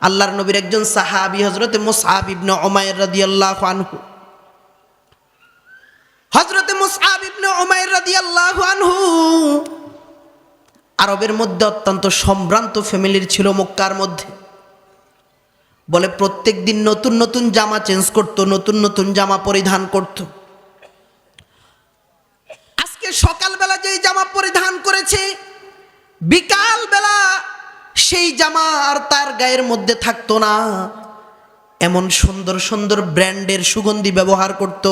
আল্লাহর নবীর একজন সাহাবি হজরতে মুসআব ইবনে উমাইর রাদিয়াল্লাহু আনহু। হজরতে মুসআব ইবনে উমাইর রাদিয়াল্লাহু আনহু। আরবের মধ্যে অত্যন্ত সম্ভ্রান্ত ফ্যামিলির ছিল মক্কার মধ্যে। বলে প্রত্যেক দিন নতুন নতুন জামা চেঞ্জ করত, নতুন নতুন জামা পরিধান করত। আজকে সকালবেলা যেই জামা পরিধান করেছে বিকাল বেলা সেই জামা আর তার গায়ের মধ্যে থাকতো না। এমন সুন্দর সুন্দর ব্র্যান্ডের সুগন্ধি ব্যবহার করত।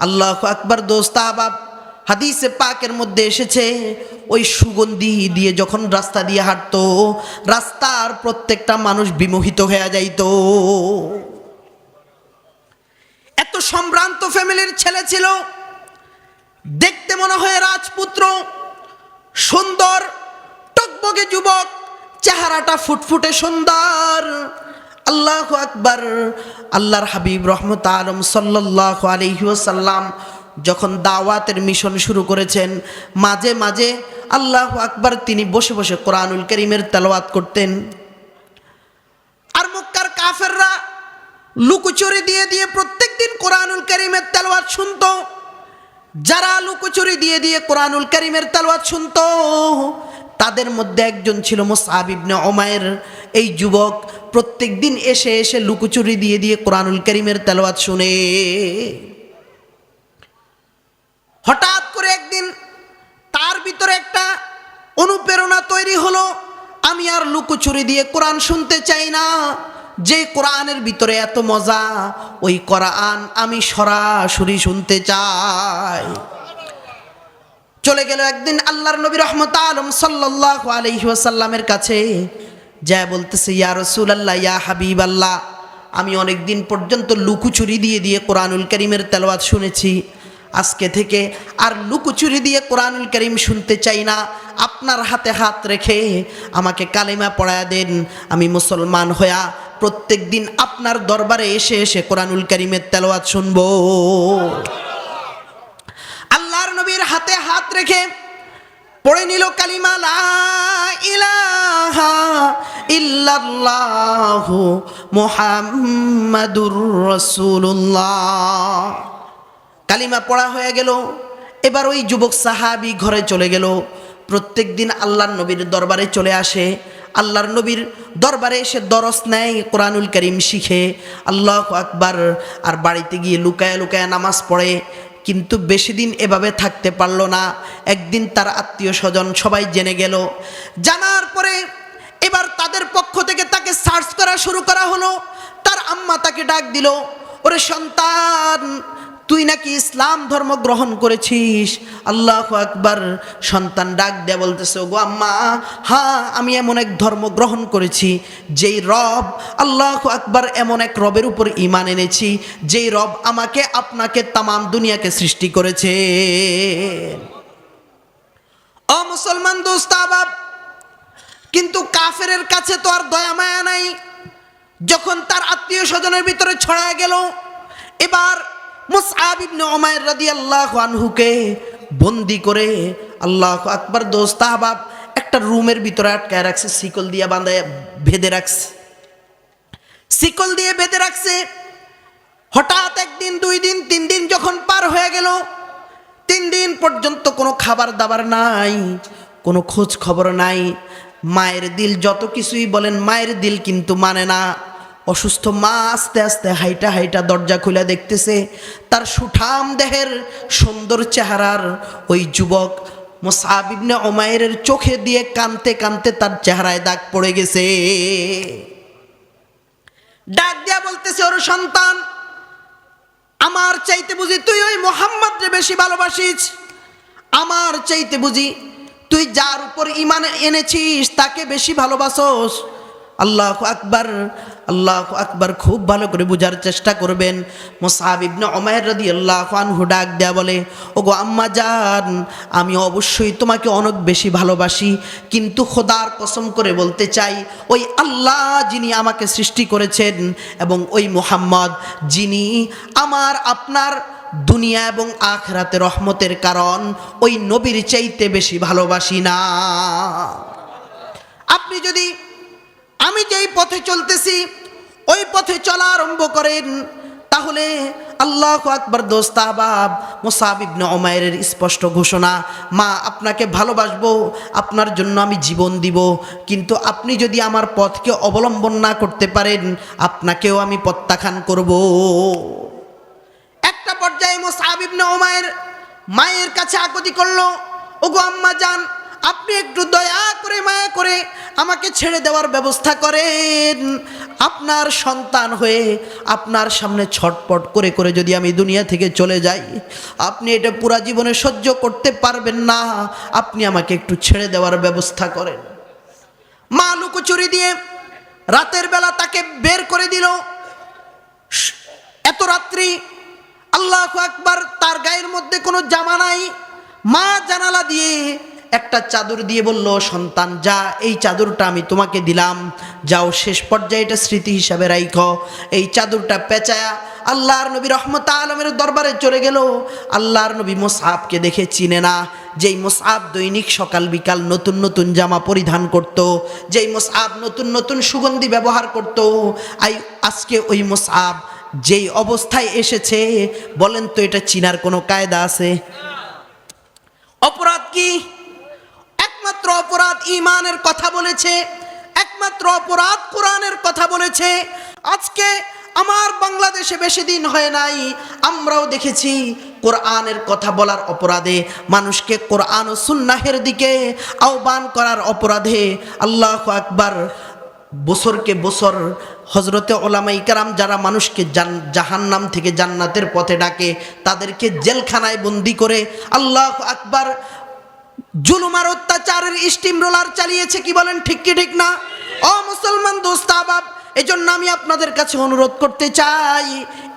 আল্লাহ আকবার দোস্ত, আবাব হাদিসে পাকের মধ্যে এসেছে, ওই সুগন্ধি দিয়ে যখন রাস্তা দিয়ে হাঁটতো, রাস্তার প্রত্যেকটা মানুষ বিমোহিত হয়ে যাইতো। এত সম্ভ্রান্ত ফ্যামিলির ছেলে ছিল, দেখতে মনে হয় রাজপুত্র, সুন্দর, টকবগে যুবক চেহারাটা ফুটফুটে সুন্দর। আল্লাহ আকবার। আল্লাহর হাবিব রহমত আলম সাল্লাহ আলহিউসাল্লাম যখন দাওয়াতের মিশন শুরু করেছেন, মাঝে মাঝে আল্লাহ আকবার তিনি বসে বসে কোরআনুল করিমের তেলাওয়াত করতেন। আর মক্কার কাফেররা লুকুচুরি দিয়ে দিয়ে প্রত্যেকদিন কোরআনুল করিমের তেলাওয়াত শুনতো। যারা লুকোচুরি দিয়ে দিয়ে কোরআনুল করিমের তালওয়াত শুনতো তাদের মধ্যে একজন ছিল মুসআব ইবনে এই যুবক প্রত্যেক দিন এসে এসে লুকোচুরি দিয়ে দিয়ে কোরআনুল করিমের তেলাওয়াত শুনে। হঠাৎ করে একদিন তার ভিতরে একটা অনুপ্রেরণা তৈরি হলো। আমি আর লুকোচুরি দিয়ে কোরআন শুনতে চাই না। যে কোরআনের ভিতরে এত মজা, ওই কোরআন আমি সরাসরি শুনতে চাই। চলে গেল একদিন আল্লাহর নবী রহমত আলম সাল্লাহ আলহিহাসাল্লামের কাছে। যা বলতেছে, ইয়া রসুল আল্লাহ ইয়া হাবিব আল্লাহ আমি অনেক দিন পর্যন্ত লুকুচুরি দিয়ে দিয়ে কোরআনুল করিমের তেলাওয়াত শুনেছি। আজকে থেকে আর লুকুচুরি দিয়ে কোরআনুল করিম শুনতে চাই না। আপনার হাতে হাত রেখে আমাকে কালিমা পড়ায়া দেন। আমি মুসলমান হয়া প্রত্যেক দিন আপনার দরবারে এসে এসে কোরআনুল করিমের তেলাওয়াত শুনব। হাতে রেখে পড়ে নিল কালিমা, লা ইলাহা ইল্লাল্লাহু কালিমা পড়া হয়ে গেল। এবার ওই যুবক সাহাবি ঘরে চলে গেল। প্রত্যেক দিন আল্লাহর নবীর দরবারে চলে আসে। আল্লাহর নবীর দরবারে এসে দরস নেয়, কোরআনুল করিম শিখে। আল্লাহ আকবার। আর বাড়িতে গিয়ে লুকায় লুকায় নামাজ পড়ে। কিন্তু বেশি দিন এভাবে থাকতে পারল না। একদিন তার আত্মীয় স্বজন সবাই জেনে গেল। জানার পরে এবার তাদের পক্ষ থেকে তাকে সার্চ করা শুরু করা হলো। তার আম্মা তাকে ডাক দিল, ওরে সন্তান তুই নাকি ইসলাম ধর্ম গ্রহণ করেছিস? আল্লাহ আকবার। সন্তান ডাক দেয়া বলতেছে গো আম্মা হ্যাঁ আমি এমন এক ধর্ম গ্রহণ করেছি, যেই রব আল্লাহ আকবার এমন এক রবের উপর ইমান এনেছি, যেই রব আমাকে, আপনাকে তামাম দুনিয়াকে সৃষ্টি করেছে। ও মুসলমান দোস্তাবাব কিন্তু কাফেরের কাছে তো আর দয়া মায়া নাই। যখন তার আত্মীয় স্বজনের ভিতরে ছড়ায় গেল, এবার বন্দি করে আল্লাহ আকবার দোস্ত আহবাব একটা রুমের ভিতরে আটকায় রাখছে, শিকল দিয়ে বাঁধায় ভেদে রাখছে। শিকল দিয়ে বেঁধে রাখছে। হঠাৎ একদিন, দুই দিন, তিন দিন যখন পার হয়ে গেল, তিন দিন পর্যন্ত কোনো খাবার দাবার নাই, কোনো খোঁজ খবর নাই। মায়ের দিল যত কিছুই বলেন, মায়ের দিল কিন্তু মানে না। অসুস্থ মা আস্তে আস্তে হাইটা হাইটা দরজা খুলে দেখতেছে, তার সুঠাম দেহের সুন্দর চেহারার ওই যুবক মোসাব ইবনে ওমায়ের চোখে দিয়ে কানতে কানতে তার চেহারায় দাগ পড়ে গেছে। ডাক দিয়া বলতেছে, ওর সন্তান, আমার চাইতে বুঝি তুই ওই মোহাম্মদ বেশি ভালোবাসিস? আমার চাইতে বুঝি তুই যার উপর ইমান এনেছিস তাকে বেশি ভালোবাসোস? আল্লাহ আকবার আল্লাহ আকবার খুব ভালো করে বোঝার চেষ্টা করবেন। মোসাহাব ওমায়ের রাদি আল্লাহ আনহু ডাক দেয়া বলে, ওগো আম্মা জান, আমি অবশ্যই তোমাকে অনেক বেশি ভালোবাসি, কিন্তু খোদার কসম করে বলতে চাই, ওই আল্লাহ যিনি আমাকে সৃষ্টি করেছেন এবং ওই মোহাম্মদ যিনি আমার আপনার দুনিয়া এবং আখরাতে রহমতের কারণ, ওই নবীর চাইতে বেশি ভালোবাসি না। আপনি যদি আমি যেই পথে চলতেছি ওই পথে চলা আরম্ভ করেন, তাহলে আল্লাহ আকবর দোস্তাবাব মোসাব ইবনে ওমায়ের স্পষ্ট ঘোষণা, মা, আপনাকে ভালোবাসবো, আপনার জন্য আমি জীবন দিব, কিন্তু আপনি যদি আমার পথকে অবলম্বন না করতে পারেন, আপনাকেও আমি প্রত্যাখ্যান করব। একটা পর্যায়ে মোসাব ইবনে ওমায়ের মায়ের কাছে আকতি করল, ওগো আম্মা যান আপনি একটু দয়া করে, মায়া করে আমাকে ছেড়ে দেওয়ার ব্যবস্থা করেন। আপনার সন্তান হয়ে আপনার সামনে ছটপট করে করে যদি আমি দুনিয়া থেকে চলে যাই, আপনি এটা পুরা জীবনে সহ্য করতে পারবেন না। আপনি আমাকে একটু ছেড়ে দেওয়ার ব্যবস্থা করেন। মা লুকোচুরি দিয়ে রাতের বেলা তাকে বের করে দিল। এত রাত্রি আল্লাহ আকবার, তার গায়ের মধ্যে কোনো জামা নাই। মা জানালা দিয়ে একটা চাদর দিয়ে বলল, সন্তান, যা, এই চাদরটা আমি তোমাকে দিলাম। যাও, শেষ পর্যায়ে এটা স্মৃতি হিসাবে রাইখ। এই চাদরটা পেঁচায়া আল্লাহর নবী রহমত আলমের দরবারে চলে গেল। আল্লাহর নবী মোসাবকে দেখে চিনে না। যেই মোসাব দৈনিক সকাল বিকাল নতুন নতুন জামা পরিধান করত, যেই মোসাব নতুন নতুন সুগন্ধি ব্যবহার করত, আই, আজকে ওই মোসাব যেই অবস্থায় এসেছে, বলেন তো এটা চিনার কোনো কায়দা আছে? অপরাধ কি? ইমানের কথা বলেছে, একমাত্র অপরাধ কোরআনের কথা বলেছে। আজকে আমার বাংলাদেশে বেশি দিন হয় নাই, আমরাও দেখেছি কোরআনের কথা বলার অপরাধে, মানুষকে কোরআন ও সুন্নাহের দিকে আহ্বান করার অপরাধে। আল্লাহ আকবার, বছরকে বছর হজরতে ওলামাই কারাম যারা মানুষকে জান, জাহান্নাম থেকে জান্নাতের পথে ডাকে, তাদেরকে জেলখানায় বন্দি করে আল্লাহ আকবার জুলুমার অত্যাচারের স্টিম রোলার চালিয়েছে, কি বলেন, ঠিক কি, ঠিক না? অ মুসলমান দোস্তাবাব এই জন্য আমি আপনাদের কাছে অনুরোধ করতে চাই,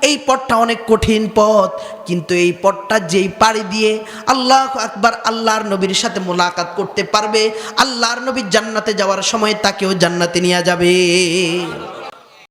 এই পথটা অনেক কঠিন পথ, কিন্তু এই পথটা যেই পাড়ি দিয়ে আল্লাহ আকবার আল্লাহর নবীর সাথে মোলাকাত করতে পারবে, আল্লাহর নবীর জান্নাতে যাওয়ার সময় তাকেও জান্নাতে নিয়ে যাবে।